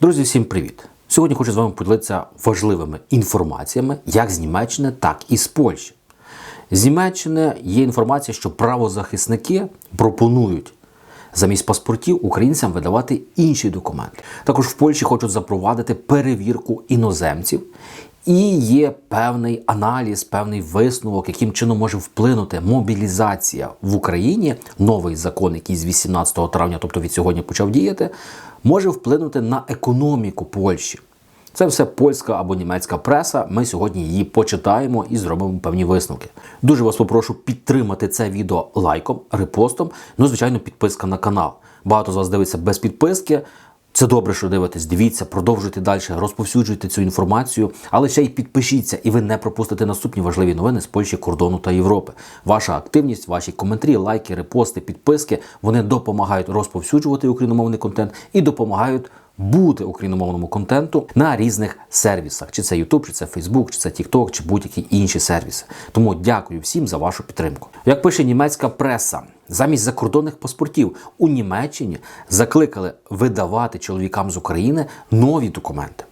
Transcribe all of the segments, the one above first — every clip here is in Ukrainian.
Друзі, всім привіт! Сьогодні хочу з вами поділитися важливими інформаціями як з Німеччини, так і з Польщі. З Німеччини є інформація, що правозахисники пропонують замість паспортів українцям видавати інші документи. Також в Польщі хочуть запровадити перевірку іноземців. І є певний аналіз, певний висновок, яким чином може вплинути мобілізація в Україні. Новий закон, який з 18 травня, тобто від сьогодні почав діяти, може вплинути на економіку Польщі. Це все польська або німецька преса. Ми сьогодні її почитаємо і зробимо певні висновки. Дуже вас попрошу підтримати це відео лайком, репостом. Ну, звичайно, підписка на канал. Багато з вас дивиться без підписки. Це добре, що дивитесь. Дивіться, продовжуйте далі, розповсюджуйте цю інформацію, але ще й підпишіться, і ви не пропустите наступні важливі новини з Польщі, кордону та Європи. Ваша активність, ваші коментарі, лайки, репости, підписки вони допомагають розповсюджувати україномовний контент і допомагають бути україномовному контенту на різних сервісах, чи це YouTube, чи це Facebook, чи це TikTok, чи будь-які інші сервіси. Тому дякую всім за вашу підтримку. Як пише німецька преса, замість закордонних паспортів у Німеччині закликали видавати чоловікам з України нові документи.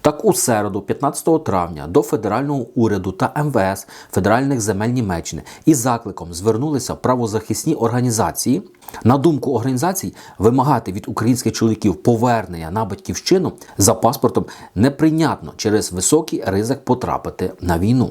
Так, у середу, 15 травня, до федерального уряду та МВС Федеральних земель Німеччини із закликом звернулися правозахисні організації. На думку організацій, вимагати від українських чоловіків повернення на батьківщину за паспортом неприйнятно через високий ризик потрапити на війну.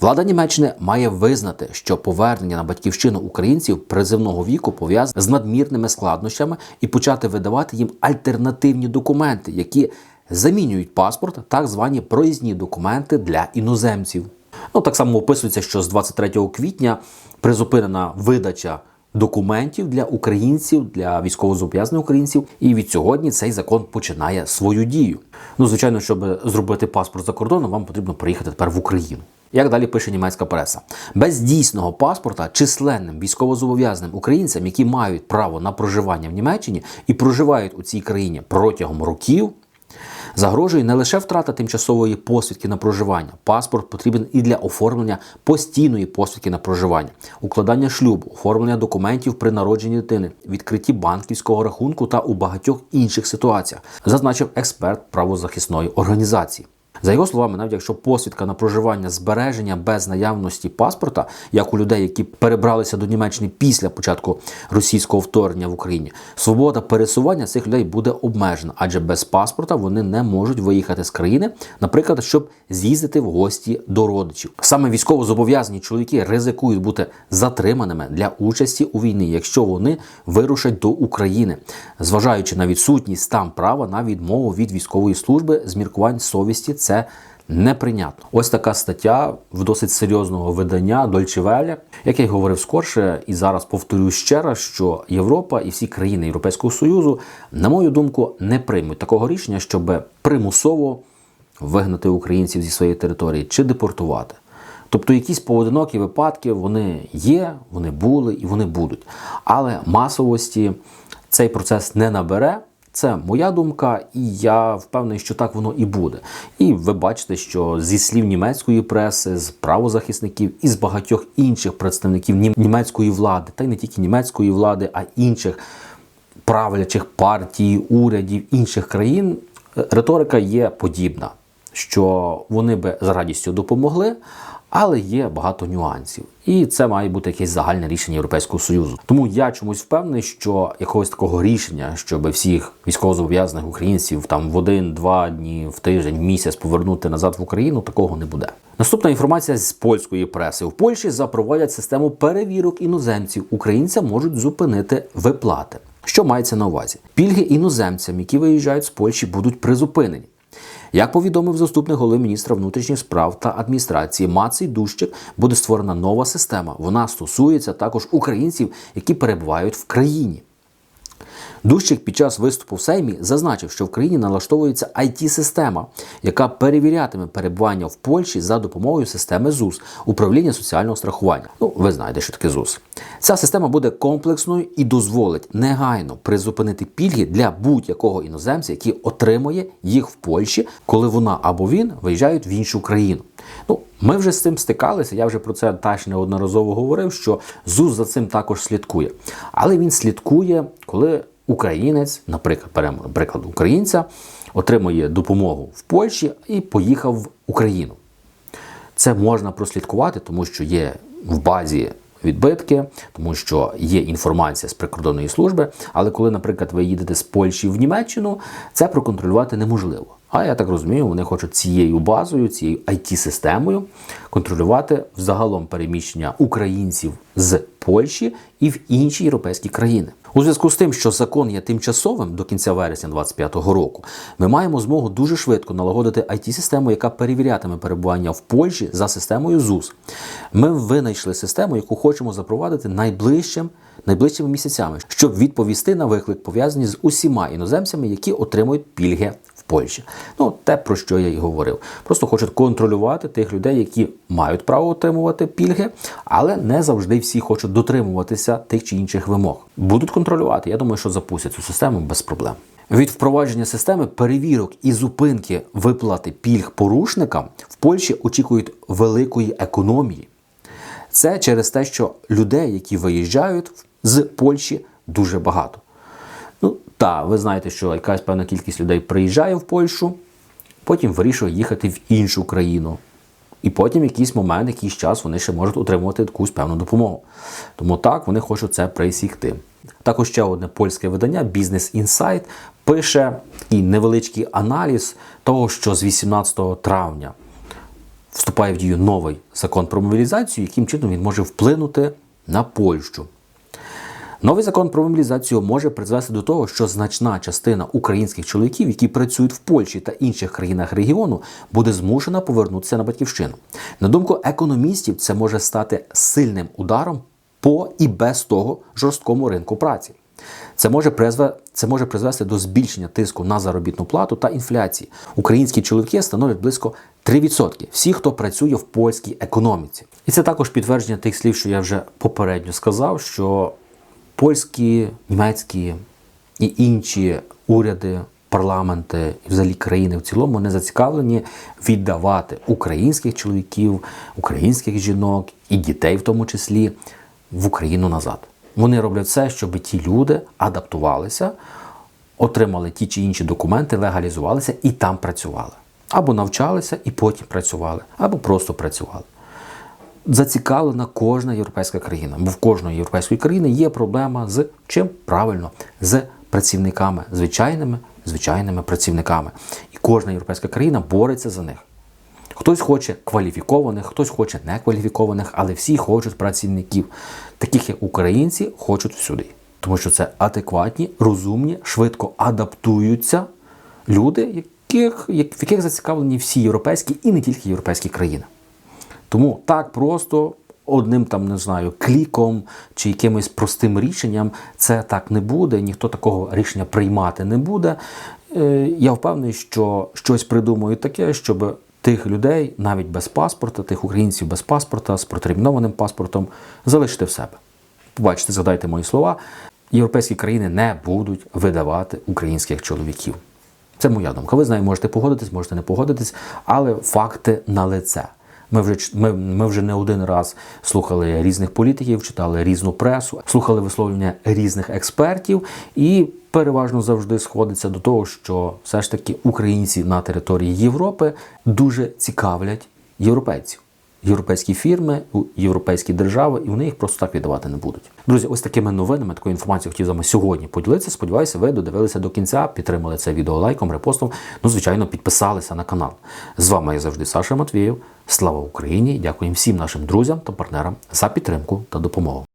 Влада Німеччини має визнати, що повернення на батьківщину українців призивного віку пов'язане з надмірними складнощами і почати видавати їм альтернативні документи, які замінюють паспорт, так звані проїзні документи для іноземців. Ну так само описується, що з 23 квітня призупинена видача. Документів для українців, для військовозобов'язаних українців, і від сьогодні цей закон починає свою дію. Ну, звичайно, щоб зробити паспорт за кордоном, вам потрібно приїхати тепер в Україну. Як далі пише німецька преса, без дійсного паспорта численним військовозобов'язаним українцям, які мають право на проживання в Німеччині і проживають у цій країні протягом років, загрожує не лише втрата тимчасової посвідки на проживання. Паспорт потрібен і для оформлення постійної посвідки на проживання, укладання шлюбу, оформлення документів при народженні дитини, відкритті банківського рахунку та у багатьох інших ситуаціях, зазначив експерт правозахисної організації. За його словами, навіть якщо посвідка на проживання збереження без наявності паспорта, як у людей, які перебралися до Німеччини після початку російського вторгнення в Україні, свобода пересування цих людей буде обмежена, адже без паспорта вони не можуть виїхати з країни, наприклад, щоб з'їздити в гості до родичів. Саме військово зобов'язані чоловіки ризикують бути затриманими для участі у війні, якщо вони вирушать до України, зважаючи на відсутність там права на відмову від військової служби з міркувань совісті. Це неприйнятно. Ось така стаття в досить серйозного видання Deutsche Welle. Як я й говорив скорше, і зараз повторюю ще раз, що Європа і всі країни Європейського Союзу, на мою думку, не приймуть такого рішення, щоб примусово вигнати українців зі своєї території чи депортувати. Тобто якісь поодинокі випадки вони є, вони були і вони будуть. Але масовості цей процес не набере. Це моя думка, і я впевнений, що так воно і буде. І ви бачите, що зі слів німецької преси, з правозахисників і з багатьох інших представників німецької влади, та й не тільки німецької влади, а інших правлячих партій, урядів інших країн, риторика є подібна, що вони би з радістю допомогли. Але є багато нюансів, і це має бути якесь загальне рішення Європейського союзу. Тому я чомусь впевнений, що якогось такого рішення, щоб всіх військовозобов'язаних українців там в один-два дні в тиждень, в місяць повернути назад в Україну, такого не буде. Наступна інформація з польської преси в Польщі запровадять систему перевірок іноземців. Українцям можуть зупинити виплати. Що мається на увазі? Пільги іноземцям, які виїжджають з Польщі, будуть призупинені. Як повідомив заступник голови міністра внутрішніх справ та адміністрації Мацій Дущик, буде створена нова система. Вона стосується також українців, які перебувають в країні. Дущик під час виступу в Сеймі зазначив, що в країні налаштовується it система яка перевірятиме перебування в Польщі за допомогою системи ЗУС управління соціального страхування. Ну, ви знаєте, що таке ЗУС. Ця система буде комплексною і дозволить негайно призупинити пільги для будь-якого іноземця, який отримує їх в Польщі, коли вона або він виїжджають в іншу країну. Ну, ми вже з цим стикалися. Я вже про це теж неодноразово говорив, що ЗУС за цим також слідкує. Але він слідкує, коли українець, наприклад, беремо наприклад українця, отримує допомогу в Польщі і поїхав в Україну. Це можна прослідкувати, тому що є в базі відбитки, тому що є інформація з прикордонної служби. Але коли, наприклад, ви їдете з Польщі в Німеччину, це проконтролювати неможливо. А я так розумію, вони хочуть цією базою, цією IT-системою контролювати взагалом переміщення українців з Польщі і в інші європейські країни. У зв'язку з тим, що закон є тимчасовим до кінця вересня 2025 року, ми маємо змогу дуже швидко налагодити IT-систему, яка перевірятиме перебування в Польщі за системою ЗУС. Ми винайшли систему, яку хочемо запровадити найближчим. Найближчими місяцями, щоб відповісти на виклик, пов'язані з усіма іноземцями, які отримують пільги Польщі. Ну, те, про що я і говорив. Просто хочуть контролювати тих людей, які мають право отримувати пільги, але не завжди всі хочуть дотримуватися тих чи інших вимог. Будуть контролювати. Я думаю, що запустять цю систему без проблем. Від впровадження системи перевірок і зупинки виплати пільг порушникам в Польщі очікують великої економії. Це через те, що людей, які виїжджають з Польщі, дуже багато. Так, ви знаєте, що якась певна кількість людей приїжджає в Польщу, потім вирішує їхати в іншу країну. І потім якийсь момент, якийсь час вони ще можуть отримувати якусь певну допомогу. Тому так вони хочуть це присікти. Також ще одне польське видання Business Insight пише такий невеличкий аналіз того, що з 18 травня вступає в дію новий закон про мобілізацію, яким чином він може вплинути на Польщу. Новий закон про мобілізацію може призвести до того, що значна частина українських чоловіків, які працюють в Польщі та інших країнах регіону, буде змушена повернутися на батьківщину. На думку економістів, це може стати сильним ударом по і без того жорсткому ринку праці. Це може призве, це може призвести до збільшення тиску на заробітну плату та інфляції. Українські чоловіки становлять близько 3% всіх, хто працює в польській економіці. І це також підтвердження тих слів, що я вже попередньо сказав, що польські, німецькі і інші уряди, парламенти і взагалі країни в цілому не зацікавлені віддавати українських чоловіків, українських жінок і дітей, в тому числі, в Україну назад. Вони роблять все, щоб ті люди адаптувалися, отримали ті чи інші документи, легалізувалися і там працювали. Або навчалися і потім працювали, або просто працювали зацікавлена кожна європейська країна. Бо в кожної європейської країни є проблема з чим правильно з працівниками, звичайними звичайними працівниками. І кожна європейська країна бореться за них. Хтось хоче кваліфікованих, хтось хоче некваліфікованих, але всі хочуть працівників. Таких як українці хочуть всюди. Тому що це адекватні, розумні, швидко адаптуються люди, яких, в яких зацікавлені всі європейські і не тільки європейські країни. Тому так просто одним там не знаю кліком чи якимось простим рішенням це так не буде. Ніхто такого рішення приймати не буде. Е, Я впевнений, що щось придумають таке, щоб тих людей, навіть без паспорта, тих українців без паспорта, з протермінованим паспортом, залишити в себе. Побачите, згадайте мої слова. Європейські країни не будуть видавати українських чоловіків. Це моя думка. Ви знаєте, можете погодитись, можете не погодитись, але факти на лице. Ми вже ми, ми вже не один раз слухали різних політиків, читали різну пресу, слухали висловлення різних експертів, і переважно завжди сходиться до того, що все ж таки українці на території Європи дуже цікавлять європейців. Європейські фірми, європейські держави, і вони їх просто так віддавати не будуть. Друзі, ось такими новинами, такою інформацією хотів з вами сьогодні поділитися. Сподіваюся, ви додивилися до кінця, підтримали це відео лайком, репостом. Ну, звичайно, підписалися на канал. З вами як завжди Саша Матвієв. Слава Україні! Дякуємо всім нашим друзям та партнерам за підтримку та допомогу.